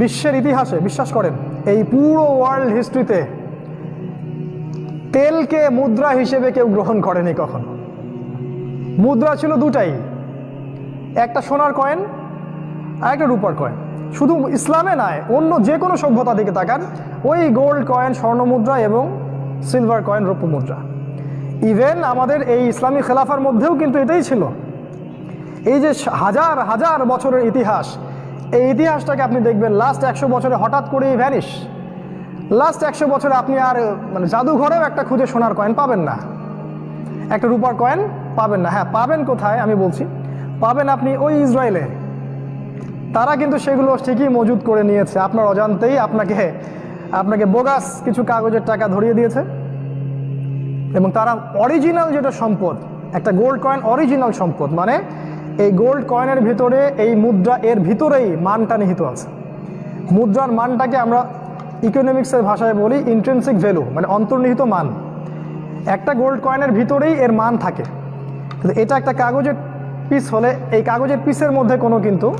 বিশ্বের ইতিহাসে, বিশ্বাস করেন, এই পুরো ওয়ার্ল্ড হিস্ট্রিতে তেলকে মুদ্রা হিসেবে কেউ গ্রহণ করেনি কখনো। মুদ্রা ছিল দুটাই, একটা সোনার কয়েন আর একটা রূপার কয়েন শুধু ইসলামে নয়, অন্য যে কোনো সভ্যতা দিকে তাকান, ওই গোল্ড কয়েন স্বর্ণ মুদ্রা এবং সিলভার কয়েন রৌপ্য মুদ্রা। ইভেন আমাদের এই ইসলামী খেলাফার মধ্যেও কিন্তু এটাই ছিল। এই যে হাজার হাজার বছরের ইতিহাস এই ইতিহাসটাকে আপনি দেখবেন লাস্ট একশো বছরে হঠাৎ করেই ভ্যানিশ লাস্ট একশো বছরে আপনি আর মানে জাদুঘরেও একটা খুঁজে সোনার কয়েন পাবেন না। একটা রূপার কয়েন পাবেন না। হ্যাঁ পাবেন কোথায় আমি বলছি, পাবেন আপনি ওই ইসরায়েলে। তারা কিন্তু সেগুলো ঠিকই মজুদ করে নিয়েছে। আপনার অজান্তেই আপনাকে আপনাকে বোগাস কিছু কাগজের টাকা ধরিয়ে দিয়েছে। এবং তারা অরিজিনাল যেটা সম্পদ, একটা গোল্ড কয়েন অরিজিনাল সম্পদ মানে গোল্ড কয়েনের ভিতরে এই মুদ্রা এর ভিতরেই মানটা নিহিত আছে। মুদ্রার মানটাকে আমরা ইকোনমিক্সের ভাষায় বলি ইন্ট্রেন্সিক ভ্যালু মানে অন্তর্নিহিত মান। একটা গোল্ড কয়েনের ভিতরেই এর মান থাকে। এটা একটা কাগজের পিস হলে এই কাগজের পিসের মধ্যে কোনো কিন্তু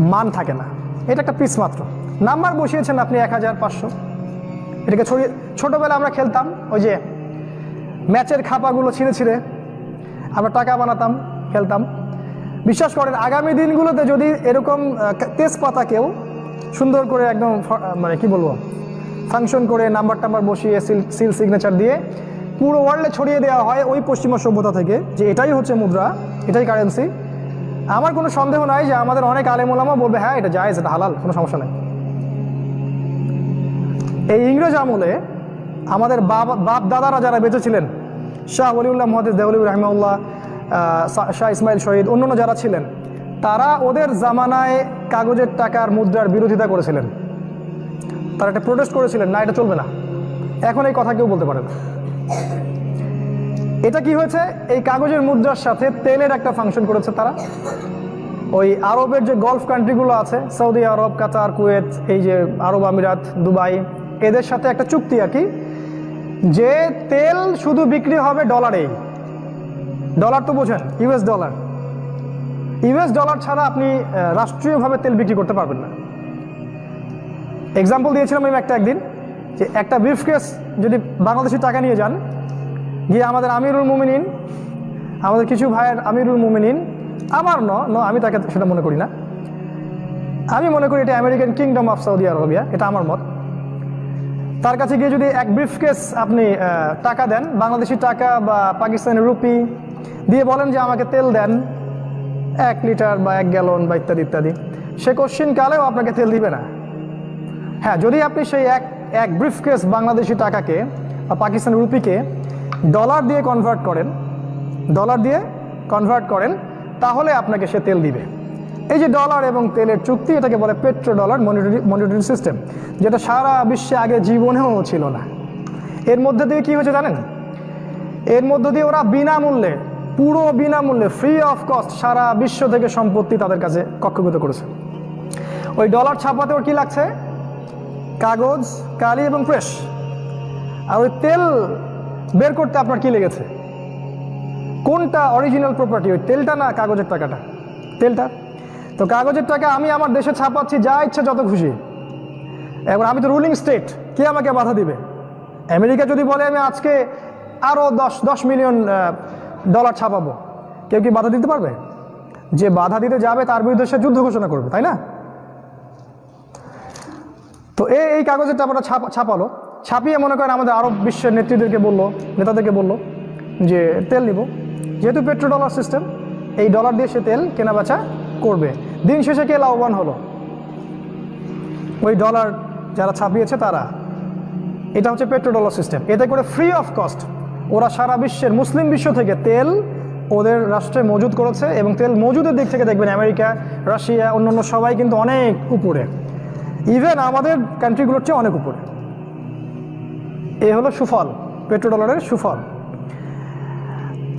মান থাকে না। এটা একটা পিস মাত্র। নাম্বার বসিয়েছেন আপনি এক হাজার পাঁচশো। এটাকে ছড়িয়ে ছোটোবেলা আমরা খেলতাম, ওই যে ম্যাচের খাপাগুলো ছিঁড়ে ছিঁড়ে আমরা টাকা বানাতাম, খেলতাম। বিশ্বাস করেন আগামী দিনগুলোতে যদি এরকম আহ, তেজপাতা কেউ সুন্দর করে একদম মানে কি বলব ফাংশন করে নাম্বার টাম্বার বসিয়ে সিল সিগনেচার দিয়ে পুরো ওয়ার্ল্ডে ছড়িয়ে দেওয়া হয় ওই পশ্চিমা সভ্যতা থেকে যে এটাই হচ্ছে মুদ্রা এটাই কারেন্সি আমার কোনো সন্দেহ নাই যে আমাদের অনেক আলেমোলামা বলবে হ্যাঁ এটা জায়েজ এটা হালাল কোনো সমস্যা নেই। এই ইংরেজ আমলে আমাদের বাবা বাপ দাদারা যারা বেঁচে ছিলেন শাহ ওলিউল্লাহ মহাদিস দেউলি রহমাউল্লাহ শাহ ইসমাইল শহীদ, অন্যান্য যারা ছিলেন, তারা ওদের জামানায় কাগজের টাকার মুদ্রার বিরোধিতা করেছিলেন। তারা একটা প্রোটেস্ট করেছিলেন, না, এটা চলবে না। এখন এই কথা কেউ বলতে পারে না। এটা কি হয়েছে? এই কাগজের মুদ্রার সাথে তেলের একটা ফাংশন করেছে তারা। ওই আরবের যে গলফ কান্ট্রিগুলো আছে সৌদি আরব কাতার কুয়েত এই যে আরব আমিরাত, দুবাই, এদের সাথে একটা চুক্তি আর কি, যে তেল শুধু বিক্রি হবে ডলারেই ডলার তো বোঝেন ইউএস ডলার ইউএস ডলার ছাড়া আপনি রাষ্ট্রীয়ভাবে তেল বিক্রি করতে পারবেন না। এক্সাম্পল দিয়েছিলাম আমি একটা একদিন, যে একটা ব্রিফকেস যদি বাংলাদেশি টাকা নিয়ে যান, গিয়ে আমাদের আমিরুল মুমিনিন, আমাদের কিছু ভাইয়ের আমিরুল মুমিনিন, আমার ন ন, আমি তাকে সেটা মনে করি না। আমি মনে করি এটা American kingdom of Saudi Arabia এটা আমার মত। তার কাছে গিয়ে যদি এক ব্রিফকেস আপনি টাকা দেন, বাংলাদেশি টাকা বা পাকিস্তানি রুপি দিয়ে বলেন যে আমাকে তেল দেন, এক লিটার বা এক গ্যালন বা ইত্যাদি ইত্যাদি। সে কোশ্চিন কালেও আপনাকে তেল দিবে না। হ্যাঁ যদি আপনি সেই এক এক ব্রিফকেস বাংলাদেশি টাকাকে বা পাকিস্তানি রুপিকে ডলার দিয়ে কনভার্ট করেন ডলার দিয়ে কনভার্ট করেন, তাহলে আপনাকে সে তেল দিবে। এই যে ডলার এবং তেলের চুক্তি, এটাকে বলে petro dollar monetary monetary system যেটা সারা বিশ্বে আগে জীবনেও ছিল না। এর মধ্যে দিয়ে কী হয়েছে জানেন? এর মধ্য দিয়ে ওরা বিনামূল্যে পুরো বিনামূল্যে ফ্রি অফ কস্ট সারা বিশ্ব থেকে সম্পত্তি তাদের কাছে কক্ষগত করেছে। ওই ডলার ছাপাতে ওর কী লাগছে? কাগজ, কালি এবং প্রেস আর ওই তেল বের করতে আপনার কি লেগেছে? কোনটা অরিজিনাল প্রপার্টি ওই তেলটা না কাগজের টাকাটা? তেলটা? তো কাগজের টাকা আমি আমার দেশে ছাপাচ্ছি, যা ইচ্ছা যত খুশি। এবার আমি তো রুলিং স্টেট কে আমাকে বাধা দিবে? আমেরিকা যদি বলে আমি আজকে আরও দশ দশ মিলিয়ন ডলার ছাপাবো। কেউ কি বাধা দিতে পারবে? যে বাধা দিতে যাবে, তার বিরুদ্ধে সে যুদ্ধ ঘোষণা করবে, তাই না? তো এই এই কাগজের টাকাটা ছাপা, ছাপালো। ছাপিয়ে মনে করেন আমাদের আরব বিশ্বের নেতৃত্বদেরকে বলল, নেতাদেরকে বলল যে তেল নিব। যেহেতু পেট্রো ডলার সিস্টেম, এই ডলার দিয়ে সে তেল কেনা বেচা করবে। দিন শেষে কে লাভবান হলো? ওই ডলার যারা ছাপিয়েছে তারা। এটা হচ্ছে পেট্রো ডলার সিস্টেম। এতে করে ফ্রি অফ কস্ট ওরা সারা বিশ্বের মুসলিম বিশ্ব থেকে তেল ওদের রাষ্ট্রে মজুদ করেছে এবং তেল মজুদের দিক থেকে দেখবেন আমেরিকা, রাশিয়া, অন্যান্য সবাই কিন্তু অনেক উপরে। ইভেন আমাদের কান্ট্রিগুলোর চেয়ে অনেক উপরে। এ হলো সুফল পেট্রো ডলারের সুফল।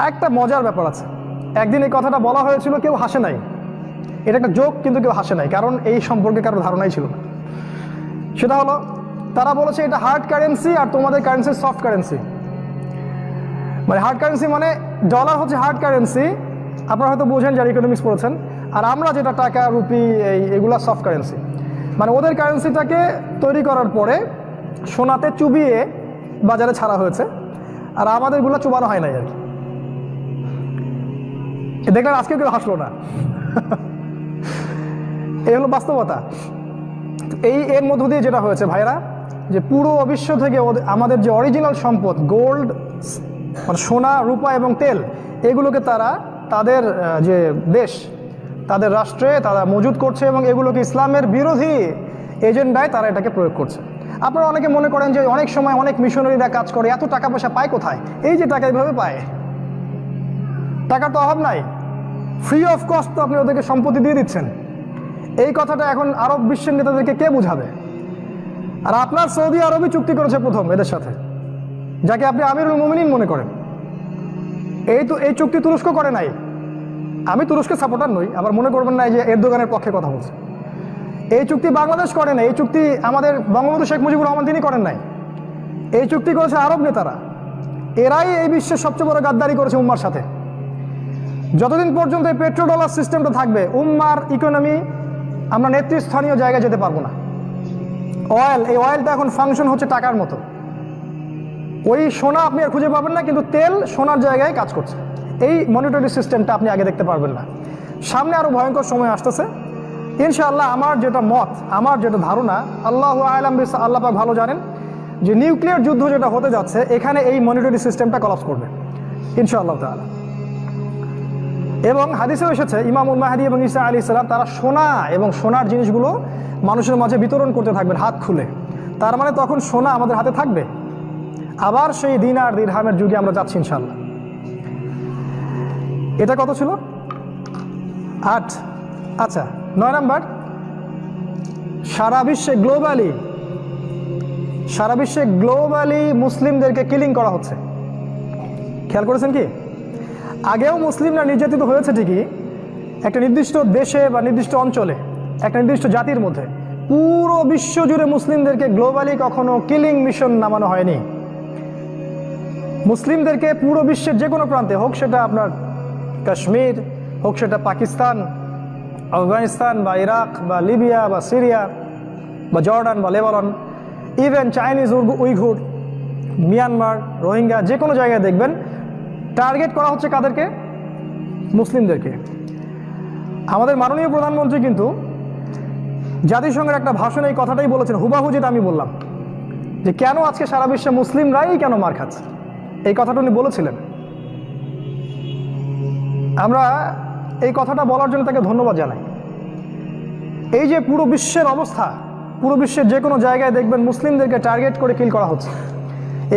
একটা মজার ব্যাপার আছে। একদিন এই কথাটা বলা হয়েছিল, কেউ হাসে নাই। এটা একটা জোক কিন্তু কেউ হাসে নাই, কারণ এই সম্পর্কে কারও ধারণাই ছিল না। সেটা হলো, তারা বলেছে এটা হার্ড কারেন্সি আর তোমাদের কারেন্সি সফট কারেন্সি মানে হার্ড কারেন্সি মানে ডলার হচ্ছে হার্ড কারেন্সি আপনারা হয়তো বোঝেন যারা ইকোনমিক্স পড়েছেন। আর আমরা যেটা টাকা, রুপি, এই এগুলা সফট কারেন্সি মানে ওদের কারেন্সিটাকে তৈরি করার পরে সোনাতে চুবিয়ে বাজারে ছাড়া হয়েছে। আর আমাদেরগুলো চুবানো হয় নাই আর কি। দেখলেন আজকে কেউ হাসলো না। এই হলো বাস্তবতা। এই এর মধ্য দিয়ে যেটা হয়েছে ভাইরা যে পুরো বিশ্ব থেকে আমাদের যে অরিজিনাল সম্পদ গোল্ড মানে সোনা, রূপা এবং তেল, এগুলোকে তারা তাদের যে দেশ, তাদের রাষ্ট্রে তারা মজুদ করছে এবং এগুলোকে ইসলামের বিরোধী এজেন্ডায় তারা এটাকে প্রয়োগ করছে। আপনারা অনেকে মনে করেন যে অনেক সময় অনেক মিশনারিরা কাজ করে, এত টাকা পয়সা পায় কোথায়? এই যে টাকা এইভাবে পায়। টাকার তো অভাব নাই। ফ্রি অফ কস্ট তো আপনি ওদেরকে সম্পত্তি দিয়ে দিচ্ছেন। এই কথাটা এখন আরব বিশ্বের নেতাদেরকে কে বুঝাবে? আর আপনার সৌদি আরবই চুক্তি করেছে প্রথম এদের সাথে। যাকে আপনি আমিরুল মোমিনিন মনে করেন। এই তো, এই চুক্তি তুরস্ক করে নাই। আমি তুরস্কের সাপোর্টার নই আবার মনে করবেন না যে এর দোকানের পক্ষে কথা বলছে। এই চুক্তি বাংলাদেশ করে নাই, এই চুক্তি আমাদের বঙ্গবন্ধু শেখ মুজিবুর রহমান তিনি করেন নাই। এই চুক্তি করেছে আরব নেতারা। এরাই এই বিশ্বের সবচেয়ে বড় গাদ্দারি করেছে উম্মার সাথে। যতদিন পর্যন্ত এই পেট্রো ডলার সিস্টেমটা থাকবে, উম্মার ইকোনমি আমরা নেতৃস্থানীয় জায়গায় যেতে পারব না। অয়েল এই অয়েলটা এখন ফাংশন হচ্ছে টাকার মতো। ওই সোনা আপনি আর খুঁজে পাবেন না, কিন্তু তেল সোনার জায়গায় কাজ করছে। এই মনিটরি সিস্টেমটা আপনি আগে দেখতে পারবেন না। সামনে আরও ভয়ঙ্কর সময় আসতেছে। ইনশাআল্লাহ আমার যেটা মত, আমার যেটা ধারণা, আল্লাহ আলাম আল্লাহ পাক ভালো জানেন যে নিউক্লিয়ার যুদ্ধ যেটা হতে যাচ্ছে, এখানে এই মনিটরি সিস্টেমটা কলাপস করবে। ইনশাআল্লাহ তাআলা। এবং হাদিসেও এসেছে ইমাম উল মাহাদি এবং ইসা আলী ইসলাম তারা সোনা এবং সোনার জিনিসগুলো মানুষের মাঝে বিতরণ করতে থাকবেন, হাত খুলে। তার মানে তখন সোনা আমাদের হাতে থাকবে? আবার সেই দিন আর দিরহামের যুগে আমরা যাচ্ছি ইনশাল্লাহ এটা কত ছিল? আট। আচ্ছা নয় নাম্বার। সারা বিশ্বে গ্লোবালি সারা বিশ্বে গ্লোবালি মুসলিমদেরকে কিলিং করা হচ্ছে। খেয়াল করেছেন কি? আগেও মুসলিমরা নির্যাতিত হয়েছে ঠিকই, একটা নির্দিষ্ট দেশে বা নির্দিষ্ট অঞ্চলে, একটা নির্দিষ্ট জাতির মধ্যে। পুরো বিশ্ব জুড়ে মুসলিমদেরকে গ্লোবালি কখনো কিলিং মিশন নামানো হয়নি। মুসলিমদেরকে পুরো বিশ্বের যে কোনো প্রান্তে হোক সেটা আপনার কাশ্মীর, হোক সেটা পাকিস্তান, আফগানিস্তান বা ইরাক বা লিবিয়া বা সিরিয়া বা জর্ডান বা Lebanon even Chinese Uyghur, Myanmar, Rohingya, যে কোনো জায়গায় দেখবেন, টার্গেট করা হচ্ছে কাদেরকে? মুসলিমদেরকে। আমাদের মাননীয় প্রধানমন্ত্রী কিন্তু জাতিসংঘের একটা ভাষণে এই কথাটাই বলেছেন, হুবাহু যেটা আমি বললাম, যে কেন আজকে সারা বিশ্বে মুসলিমরাই কেন মার খাচ্ছে? এই কথাটা উনি বলেছিলেন। আমরা এই কথাটা বলার জন্য তাকে ধন্যবাদ জানাই। এই যে পুরো বিশ্বের অবস্থা, পুরো বিশ্বের যে কোনো জায়গায় দেখবেন মুসলিমদেরকে টার্গেট করে কিল করা হচ্ছে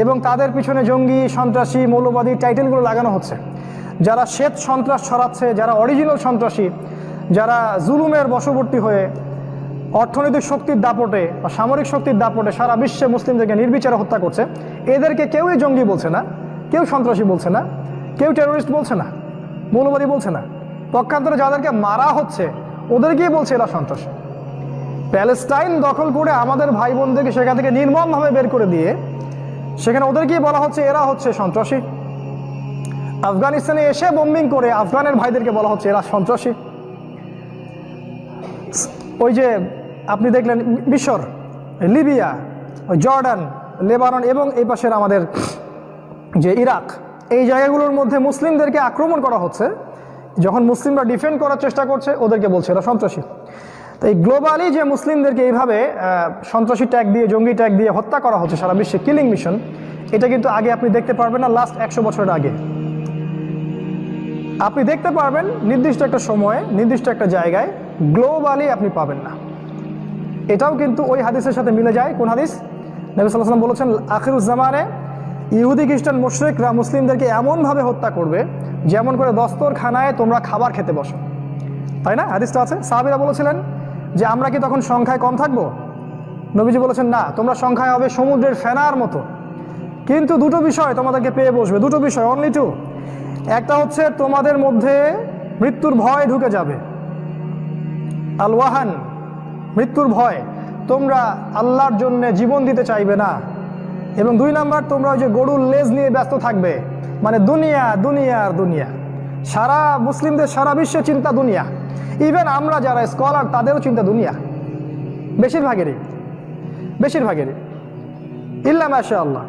এবং তাদের পিছনে জঙ্গি, সন্ত্রাসী, মৌলবাদী টাইটেলগুলো লাগানো হচ্ছে। যারা শ্বেত সন্ত্রাস ছড়াচ্ছে, যারা অরিজিনাল সন্ত্রাসী, যারা জুলুমের বশবর্তী হয়ে অর্থনৈতিক শক্তির দাপটে বা সামরিক শক্তির দাপটে সারা বিশ্বে মুসলিমদেরকে নির্বিচারে হত্যা করছে, এদেরকে কেউই জঙ্গি বলছে না। কেউ সন্ত্রাসী বলছে না, কেউ টেরোরিস্ট বলছে না, মৌলবাদী বলছে না। পক্ষান্তরে যাদেরকে মারা হচ্ছে, ওদেরকেই বলছে এরা সন্ত্রাসী। প্যালেস্টাইন দখল করে আমাদের ভাই বোনদেরকে সেখান থেকে নির্মমভাবে বের করে দিয়ে, সেখানে ওদেরকেই বলা হচ্ছে এরা হচ্ছে সন্ত্রাসী। আফগানিস্তানে এসে বোম্বিং করে আফগানের ভাইদেরকে বলা হচ্ছে এরা সন্ত্রাসী। ওই যে আপনি দেখলেন মিশর, লিবিয়া, জর্ডান, লেবানন এবং এই পাশের আমাদের যে ইরাক, এই জায়গাগুলোর মধ্যে মুসলিমদেরকে আক্রমণ করা হচ্ছে, যখন মুসলিমরা ডিফেন্ড করার চেষ্টা করছে, ওদেরকে বলছে এরা সন্ত্রাসী। তো এই গ্লোবালি যে মুসলিমদেরকে এইভাবে সন্ত্রাসী ট্যাগ দিয়ে, জঙ্গি ট্যাগ দিয়ে হত্যা করা হচ্ছে সারা বিশ্বে কিলিং মিশন এটা কিন্তু আগে আপনি দেখতে পারবেন না লাস্ট একশো বছরের আগে। আপনি দেখতে পারবেন নির্দিষ্ট একটা সময়ে, নির্দিষ্ট একটা জায়গায় গ্লোবালি আপনি পাবেন না। এটাও কিন্তু ওই হাদিসের সাথে মিলে যায়। কোন হাদিস? নবী সাল্লাহ সাল্লাম বলেছেন, আখিরুজ্জামানে ইহুদি খ্রিস্টান মুশরিকরা মুসলিমদেরকে এমনভাবে হত্যা করবে, যেমন করে দস্তরখানায় তোমরা খাবার খেতে বসো। তাই না? হাদিসটা আছে? সাহাবিরা বলেছিলেন যে, আমরা কি তখন সংখ্যায় কম থাকব? নবীজি বলেছেন, না, তোমরা সংখ্যায় হবে সমুদ্রের ফেনার মতো। কিন্তু দুটো বিষয় তোমাদেরকে পেয়ে বসবে, দুটো বিষয় অনলি টু একটা হচ্ছে, তোমাদের মধ্যে মৃত্যুর ভয় ঢুকে যাবে। আল ওয়াহান মৃত্যুর ভয়। তোমরা আল্লাহর জন্য জীবন দিতে চাইবে না। এবং দুই নাম্বার, তোমরা ওই যে গরুর লেজ নিয়ে ব্যস্ত থাকবে। মানে দুনিয়া দুনিয়া আর দুনিয়া। সারা মুসলিমদের সারা বিশ্ব চিন্তা দুনিয়া। ইভেন আমরা যারা স্কলার তাদেরও চিন্তা দুনিয়া। বেশিরভাগেরই। বেশিরভাগেরই। ইল্লা মাশা আল্লাহ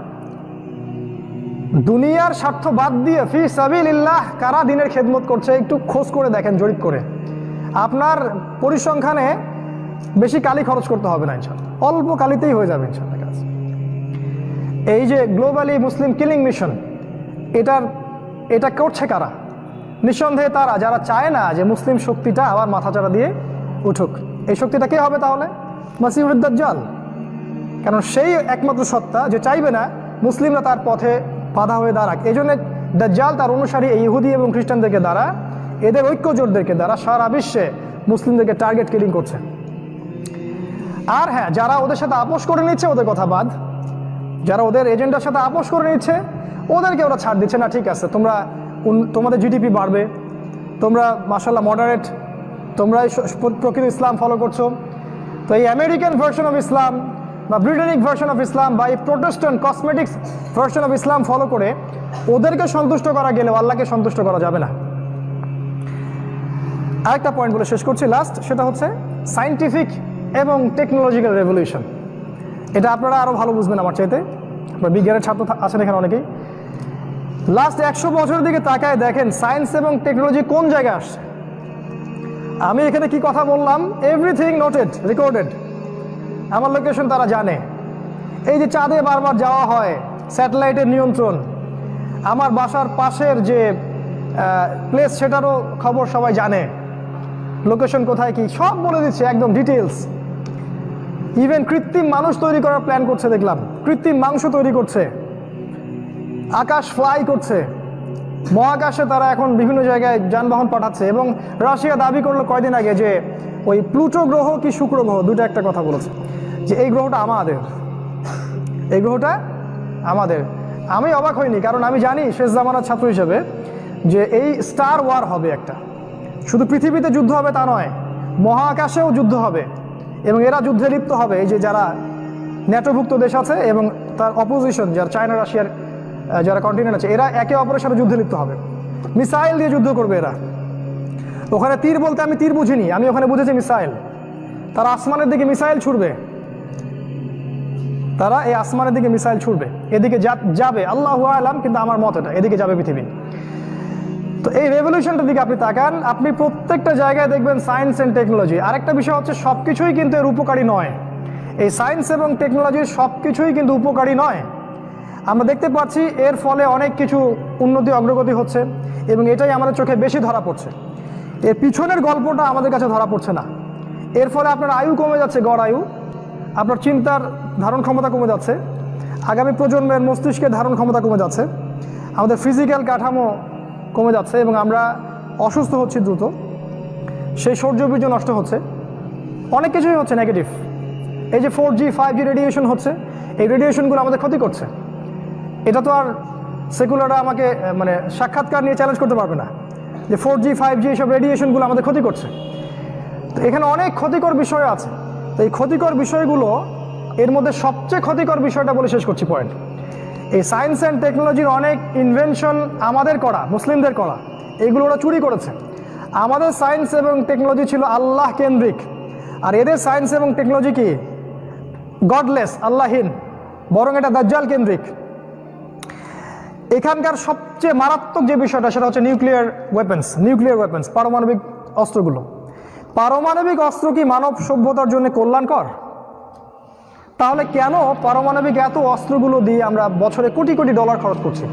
দুনিয়ার স্বার্থ বাদ দিয়ে ফি সাবিল ইল্লাহ কারা দিনের খেদমত করছে, একটু খোঁজ করে দেখেন, জরিপ করে। আপনার পরিসংখ্যানে বেশি কালি খরচ করতে হবে না ইনশাল্লাহ অল্প কালিতেই হয়ে যাবে ইনশাল্লাহ এই যে গ্লোবালি মুসলিম কিলিং মিশন এটার, এটা করছে কারা? নিঃসন্দেহে তারা, যারা চায় না যে মুসলিম শক্তিটা আবার মাথাচাড়া দিয়ে উঠুক, এই শক্তিটা কে হবে তাহলে? মাসিউদ্দাজ্জাল কারণ সেই একমাত্র সত্তা যে চাইবে না মুসলিমরা তার পথে বাধা হয়ে দাঁড়াক। এই জন্য দাজ্জাল তার অনুসারী ইহুদি এবং খ্রিস্টানদেরকে দ্বারা, এদের ঐক্যজোটদেরকে দ্বারা সারা বিশ্বে মুসলিমদেরকে টার্গেট কিলিং করছে। আর হ্যাঁ যারা ওদের সাথে আপোষ করে নিচ্ছে, ওদের কথা বাদ যারা ওদের এজেন্ডার সাথে আপোষ করে নিচ্ছে, ওদেরকে ওরা ছাড় দিচ্ছে। না, ঠিক আছে, তোমরা তোমাদের জিডিপি বাড়বে, তোমরা মাসাল্লাহ মডারেট তোমরা প্রকৃত ইসলাম ফলো করছ। তো এই আমেরিকান ভার্সন অফ ইসলাম বা ব্রিটেনিক ভার্সন অফ ইসলাম বা এই protestant cosmetics version of Islam follow করে, ওদেরকে সন্তুষ্ট করা গেলেও আল্লাহকে সন্তুষ্ট করা যাবে না। আরেকটা পয়েন্ট বলে শেষ করছি। লাস্ট সেটা হচ্ছে সাইন্টিফিক এবং টেকনোলজিক্যাল রেভলিউশন এটা আপনারা আরও ভালো বুঝবেন আমার চাইতে। আপনার বিজ্ঞানের ছাত্র আছেন এখানে অনেকেই। লাস্ট একশো বছরের দিকে তাকায় দেখেন সায়েন্স এবং টেকনোলজি কোন জায়গায় আসছে? আমি এখানে কি কথা বললাম? এভরিথিং নোটেড রেকর্ডেড আমার লোকেশন তারা জানে। এই যে চাঁদে বারবার যাওয়া হয় স্যাটেলাইটের নিয়ন্ত্রণ। আমার বাসার পাশের যে প্লেস সেটারও খবর সবাই জানে। লোকেশন কোথায় কি, সব বলে দিচ্ছে, একদম ডিটেলস ইভেন কৃত্রিম মানুষ তৈরি করার প্ল্যান করছে, দেখলাম। কৃত্রিম মাংস তৈরি করছে। আকাশ ফ্লাই করছে। মহাকাশে তারা এখন বিভিন্ন জায়গায় যানবাহন পাঠাচ্ছে এবং রাশিয়া দাবি করল কয়দিন আগে যে ওই প্লুটো গ্রহ কি শুক্র গ্রহ দুটো একটা কথা বলেছে। যে এই গ্রহটা আমাদের। এই গ্রহটা আমাদের। আমি অবাক হইনি, কারণ আমি জানি শেষ জামানার ছাত্র হিসেবে যে এই স্টার ওয়ার হবে একটা। শুধু পৃথিবীতে যুদ্ধ হবে তা নয়, মহাকাশেও যুদ্ধ হবে। এবং এরা যুদ্ধে লিপ্ত হবে যে যারা ন্যাটোভুক্ত দেশ আছে এবং তার অপোজিশন যারা চায়না রাশিয়ার যারা কন্টিনেন্ট আছে, এরা একে অপরের সাথে যুদ্ধে লিপ্ত হবে। মিসাইল দিয়ে যুদ্ধ করবে এরা। ওখানে তীর বলতে আমি তীর বুঝিনি, আমি ওখানে বুঝেছি মিসাইল। তারা আসমানের দিকে মিসাইল ছুড়বে। তারা এই আসমানের দিকে মিসাইল ছুড়বে। এদিকে যাবে, আল্লাহ আলাম, কিন্তু আমার মত এটা, এদিকে যাবে পৃথিবী। তো এই রেভলিউশনটার দিকে আপনি তাকান, আপনি প্রত্যেকটা জায়গায় দেখবেন সায়েন্স অ্যান্ড টেকনোলজি আরেকটা বিষয় হচ্ছে সব কিছুই কিন্তু এর উপকারী নয়। এই সায়েন্স এবং টেকনোলজির সব কিছুই কিন্তু উপকারী নয়। আমরা দেখতে পাচ্ছি এর ফলে অনেক কিছু উন্নতি, অগ্রগতি হচ্ছে এবং এটাই আমাদের চোখে বেশি ধরা পড়ছে। এর পিছনের গল্পটা আমাদের কাছে ধরা পড়ছে না। এর ফলে আপনার আয়ু কমে যাচ্ছে, গড় আয়ু। আপনার চিন্তার ধারণ ক্ষমতা কমে যাচ্ছে। আগামী প্রজন্মের মস্তিষ্কের ধারণ ক্ষমতা কমে যাচ্ছে। আমাদের ফিজিক্যাল কাঠামো কমে যাচ্ছে এবং আমরা অসুস্থ হচ্ছি দ্রুত। সেই সৌর্যবীর্য নষ্ট হচ্ছে। অনেক কিছুই হচ্ছে নেগেটিভ এই যে four G five G radiation হচ্ছে, এই রেডিয়েশনগুলো আমাদের ক্ষতি করছে। এটা তো আর সেকুলাররা আমাকে মানে সাক্ষাৎকার নিয়ে চ্যালেঞ্জ করতে পারবে না। যে ফোর জি ফাইভ জি এইসব রেডিয়েশনগুলো আমাদের ক্ষতি করছে। তো এখানে অনেক ক্ষতিকর বিষয় আছে। তো এই ক্ষতিকর বিষয়গুলো এর মধ্যে সবচেয়ে ক্ষতিকর বিষয়টা বলে শেষ করছি পয়েন্ট এই সায়েন্স অ্যান্ড টেকনোলজির অনেক ইনভেনশন আমাদের করা, মুসলিমদের করা, এগুলো ওরা চুরি করেছে। আমাদের সায়েন্স এবং টেকনোলজি ছিল আল্লাহ কেন্দ্রিক। আর এদের সায়েন্স এবং টেকনোলজি কি? গডলেস আল্লাহীন বরং এটা দাজ্জাল কেন্দ্রিক। এখানকার সবচেয়ে মারাত্মক যে বিষয়টা, সেটা হচ্ছে নিউক্লিয়ার ওয়েপেন্স নিউক্লিয়ার ওয়েপেন্স পারমাণবিক অস্ত্রগুলো। পারমাণবিক অস্ত্র কি মানব সভ্যতার জন্য কল্যাণকর? তাহলে কেন পারমাণবিক এত অস্ত্রগুলো দিয়ে আমরা বছরে কোটি কোটি ডলার খরচ করছি?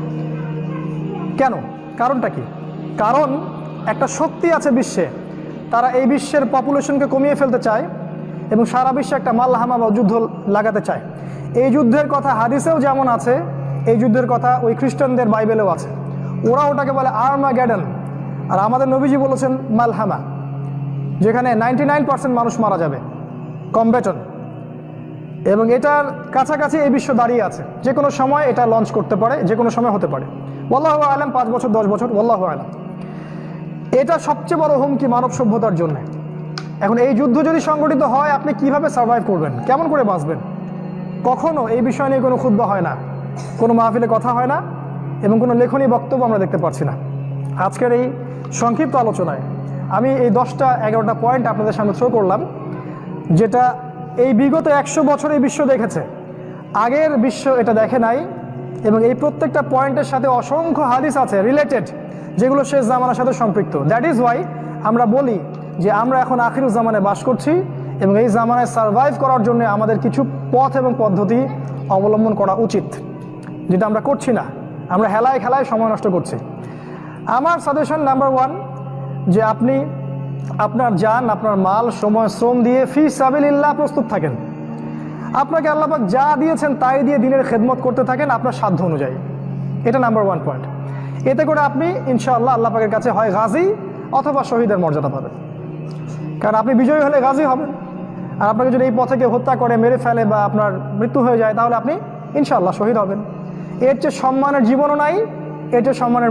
কেন? কারণটা কি? কারণ একটা শক্তি আছে বিশ্বে। তারা এই বিশ্বের পপুলেশনকে কমিয়ে ফেলতে চায় এবং সারা বিশ্বে একটা মাল্লাহামা বা যুদ্ধ লাগাতে চায়। এই যুদ্ধের কথা হাদিসেও যেমন আছে, এই যুদ্ধের কথা ওই খ্রিস্টানদের বাইবেলেও আছে। ওরা ওটাকে বলে আর্মা গ্যাডন আর আমাদের নবীজি বলেছেন মালহামা, যেখানে নাইনটি মানুষ মারা যাবে। কম্বেটন এবং এটার কাছাকাছি এই বিশ্ব দাঁড়িয়ে আছে। যে কোনো সময় এটা লঞ্চ করতে পারে, যে কোনো সময় হতে পারে। ওল্লাহ আলম, পাঁচ বছর, দশ বছর ওল্লাহ আলম। এটা সবচেয়ে বড় হুমকি মানব সভ্যতার জন্য। এখন এই যুদ্ধ যদি সংগঠিত হয়, আপনি কীভাবে সার্ভাইভ করবেন? কেমন করে বাঁচবেন? কখনো এই বিষয় নিয়ে কোনো ক্ষুদ্র হয় না। কোনো মাহফিলে কথা হয় না। এবং কোনো লেখনী বক্তব্য আমরা দেখতে পাচ্ছি না। আজকের এই সংক্ষিপ্ত আলোচনায় আমি এই দশটা, এগারোটা পয়েন্ট আপনাদের সামনে থ্রো করলাম, যেটা এই বিগত একশো বছর এই বিশ্ব দেখেছে। আগের বিশ্ব এটা দেখে নাই এবং এই প্রত্যেকটা পয়েন্টের সাথে অসংখ্য হাদিস আছে রিলেটেড যেগুলো শেষ জামানার সাথে সম্পৃক্ত। দ্যাট ইজ ওয়াই আমরা বলি যে আমরা এখন আখিরুজ জামানে বাস করছি এবং এই জামানায় সার্ভাইভ করার জন্য আমাদের কিছু পথ এবং পদ্ধতি অবলম্বন করা উচিত। যেটা আমরা করছি না, আমরা হেলায় খেলায় সময় নষ্ট করছি। আমার সাজেশন নাম্বার ওয়ান যে আপনি আপনার যান আপনার মাল, সময়, শ্রম দিয়ে ফি সাবিল্লাহ প্রস্তুত থাকেন। আপনাকে আল্লাপাক যা দিয়েছেন তাই দিয়ে দিনের খেদমত করতে থাকেন আপনার সাধ্য অনুযায়ী। এটা নাম্বার ওয়ান পয়েন্ট এতে করে আপনি ইনশাআল্লাহ আল্লাহ পাকের কাছে হয় গাজী অথবা শহীদের মর্যাদা পাবেন। কারণ আপনি বিজয়ী হলে গাজী হবেন। আর আপনাকে যদি এই পথে কেউ হত্যা করে, মেরে ফেলে বা আপনার মৃত্যু হয়ে যায়, তাহলে আপনি ইনশাআল্লাহ শহীদ হবেন। এর চেয়ে সম্মানের জীবনও নাই, এর চেয়ে সম্মানের